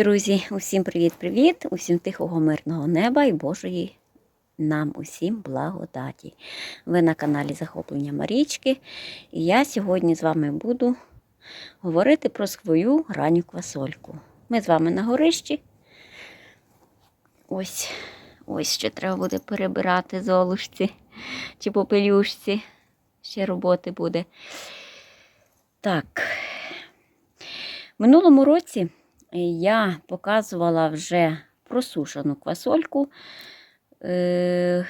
Друзі, усім привіт-привіт! Усім тихого мирного неба і Божої нам усім благодаті. Ви на каналі Захоплення Марічки. І я сьогодні з вами буду говорити про свою ранню квасольку. Ми з вами на горищі. Ось, ось ще треба буде перебирати золушці чи попелюшці. Ще роботи буде. Так. Минулому році я показувала вже просушену квасольку, е,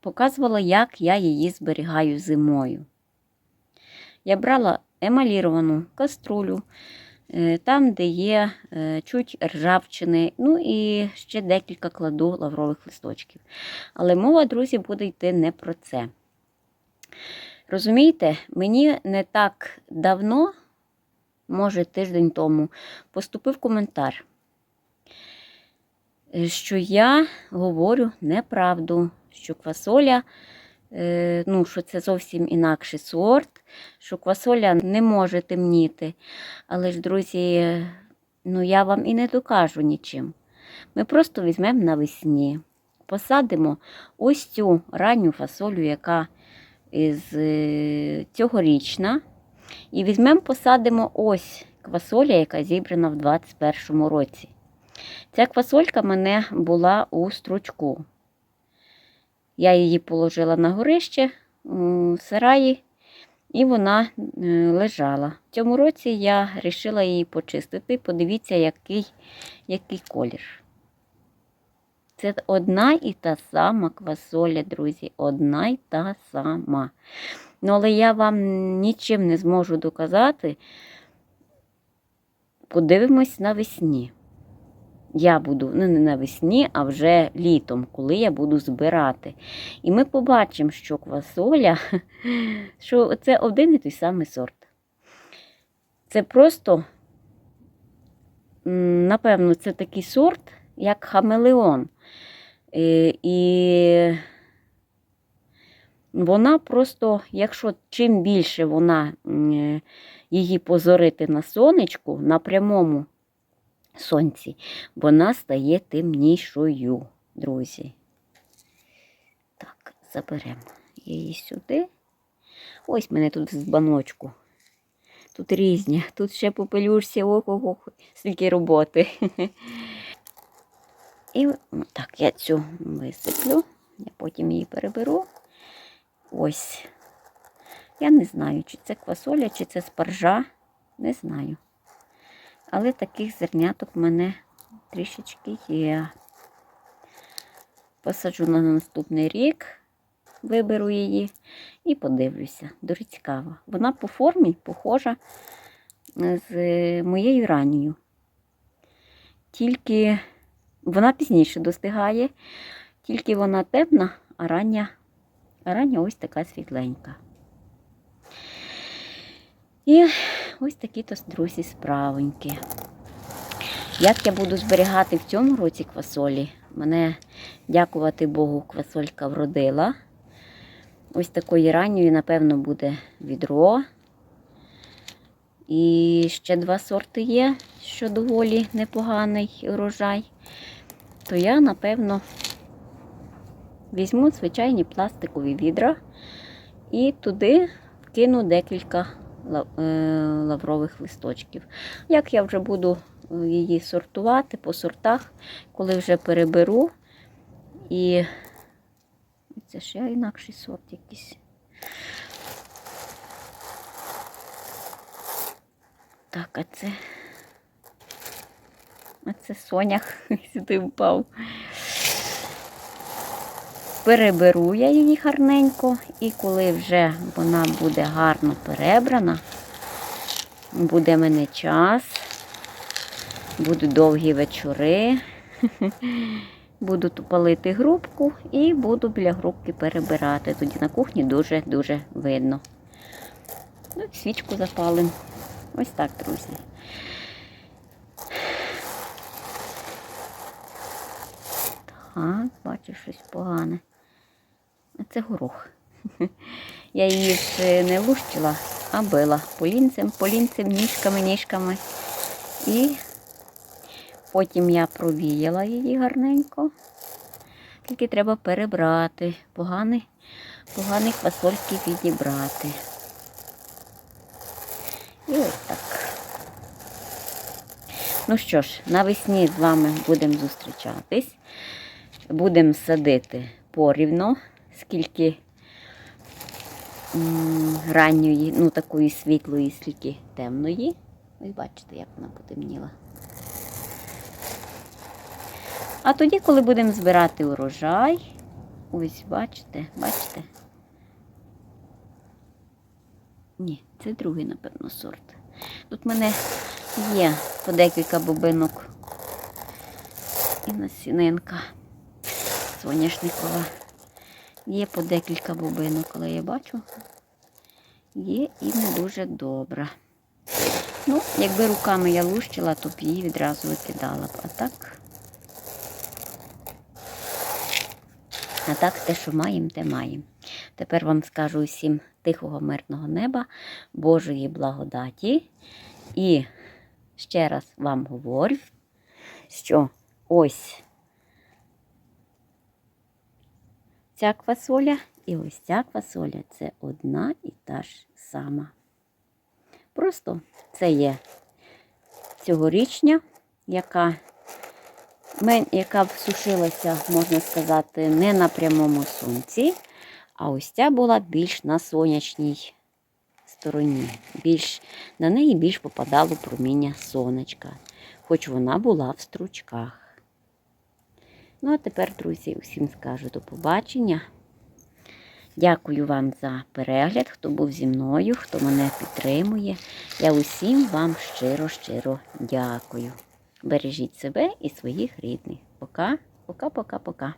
показувала, як я її зберігаю зимою. Я брала емаліровану каструлю, е, там, де є е, чуть ржавчини, ну і ще декілька кладу лаврових листочків. Але мова, друзі, буде йти не про це. Розумієте, мені не так давно може, тиждень тому, поступив коментар, е, що я говорю неправду, що квасоля, е, ну, що це зовсім інакший сорт, що квасоля не може темніти. Але ж, друзі, ну я вам і не докажу нічим. Ми просто візьмемо навесні, посадимо ось цю ранню фасолю, яка із е, цьогорічна. І візьмемо, посадимо ось квасоля, яка зібрана в 2021 році. Ця квасолька мене була у стручку. Я її положила на горище у сараї, і вона е, лежала. В цьому році я вирішила її почистити. Подивіться, який, який колір. Це одна і та сама квасоля, друзі, одна і та сама. Ну, але я вам нічим не зможу доказати. Подивимось навесні. Я буду ну, не навесні, а вже літом, коли я буду збирати. І ми побачимо, що квасоля, що це один і той самий сорт. Це просто, напевно, це такий сорт, як хамелеон. Е, І вона просто, якщо чим більше вона е, її позорити на сонечку, на прямому сонці, вона стає темнішою, друзі. Так, заберемо її сюди. Ось мене тут з баночку. Тут різні, тут ще попелюшся, ого, скільки роботи. І так, я цю висиплю, я потім її переберу. Ось. Я не знаю, чи це квасоля, чи це спаржа. Не знаю. Але таких зерняток в мене трішечки є. Посаджу на наступний рік, виберу її і подивлюся. Дуже цікаво. Вона по формі похожа з моєю ранньою. Тільки вона пізніше достигає, тільки вона темна, а рання рання ось така світленька. І ось такі то друзі справоньки. Як я буду зберігати в цьому році квасолі, мене, дякувати Богу, квасолька вродила. Ось такої ранньої, напевно, буде відро. І ще два сорти є, що доволі непоганий урожай. То я, напевно, Візьму звичайні пластикові відра і туди вкину декілька е, лаврових листочків. Як я вже буду е, її сортувати по сортах, коли вже переберу, і це ще інакший сорт якийсь. Так, а це, а це сонях сюди впав. Переберу я її гарненько, і коли вже вона буде гарно перебрана, буде мене час, будуть довгі вечори, буду палити грубку і буду біля грубки перебирати. Тоді на кухні дуже-дуже видно. Ну, Свічку запалимо. Ось так, друзі. Так, бачу щось погане. Це горох. Я її не лущила, а била полінцем, полінцем, ніжками, ніжками. І потім я провіяла її гарненько. Тільки треба перебрати, погані, погані квасольки відібрати. І ось так. Ну що ж, навесні з вами будемо зустрічатись. Будемо садити порівно, скільки ранньої, ну такої світлої, скільки темної. Ви бачите, як вона потемніла. А тоді, коли будемо збирати урожай, ось бачите, бачите? Ні, це другий, напевно, сорт. Тут в мене є по декілька бобинок і насінинка соняшникова. Є по декілька бобинок, але я бачу, є і не дуже добра. Ну, якби руками я лущила, то б її відразу викидала б. А так. А так, те, що маємо, те маємо. Тепер вам скажу усім тихого мирного неба, Божої благодаті. І ще раз вам говорю, що ось ця квасоля і ось ця квасоля це одна і та ж сама. Просто це є цьогорічня, яка, яка всушилася, можна сказати, не на прямому сонці, а ось ця була більш на сонячній стороні. Більш, на неї більш попадало проміння сонечка, хоч вона була в стручках. Ну, а тепер, друзі, усім скажу до побачення. Дякую вам за перегляд, хто був зі мною, хто мене підтримує. Я усім вам щиро-щиро дякую. Бережіть себе і своїх рідних. Пока, пока, пока, пока.